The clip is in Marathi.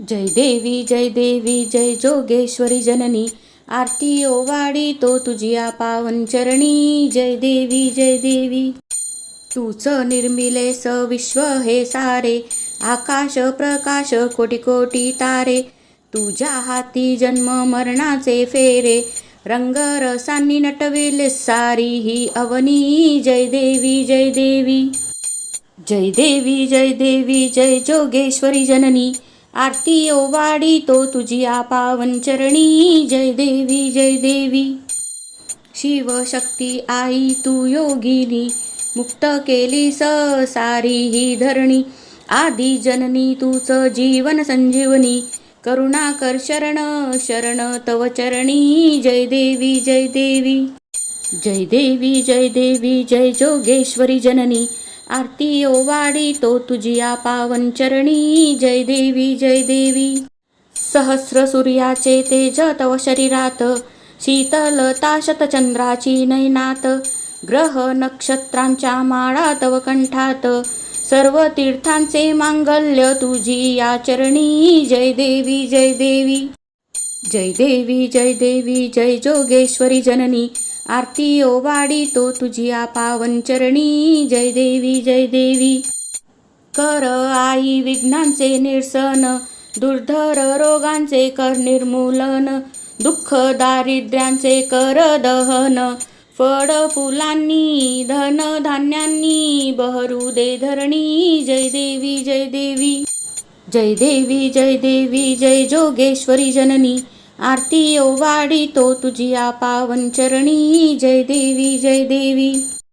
जय देवी जय देवी जय जोगेश्वरी जननी. आरती ओवाडी तो तुझिया पावन चरणी. जय देवी जय देवी. तूच निर्मिले स विश्व हे सारे. आकाश प्रकाश कोटी कोटी तारे. तुझ्या हाती जन्म मरणाचे फेरे. रंग रसांनी नटविले सारी ही अवनी. जय देवी जय देवी. जय देवी जय देवी जय जोगेश्वरी जननी. आरती ओवाडी तो तुझी पावन चरणी. जय देवी जय देवी. शिवशक्ती आई तू योगिनी. मुक्त केली स सारी ही धरणी. आदी जननी तूच जीवन संजीवनी. करुणाकर शरण शरण तव चरणी. जय देवी जय देवी. जय देवी जय देवी जय जोगेश्वरी जननी. आरती ओवाडी तो तुझिया पावन चरणी. जय देवी जय देवी. सहस्र सूर्याचे तेज तव शरीरात. शीतलता शतचंद्राची नयनात. ग्रह नक्षत्रांच्या माळा तव कंठात. सर्व तीर्थांचे मांगल्य तुझी या चरणी. जय देवी जय देवी. जय देवी जय देवी जय जोगेश्वरी जननी. आरती ओवाडी तो तुझी पावन चरणी. जय देवी जय देवी. कर आई विघ्नांचे निरसन दुर्धर रोगांचे कर निर्मूलन दुःख दारिद्र्यांचे कर दहन. फळ फुलांनी धन धान्यांनी बहरू दे धरणी. जय देवी जय देवी. जय देवी जय देवी जय जोगेश्वरी जननी. आरती ओवाडी तो तुझी पावन चरणी. जय देवी जय देवी.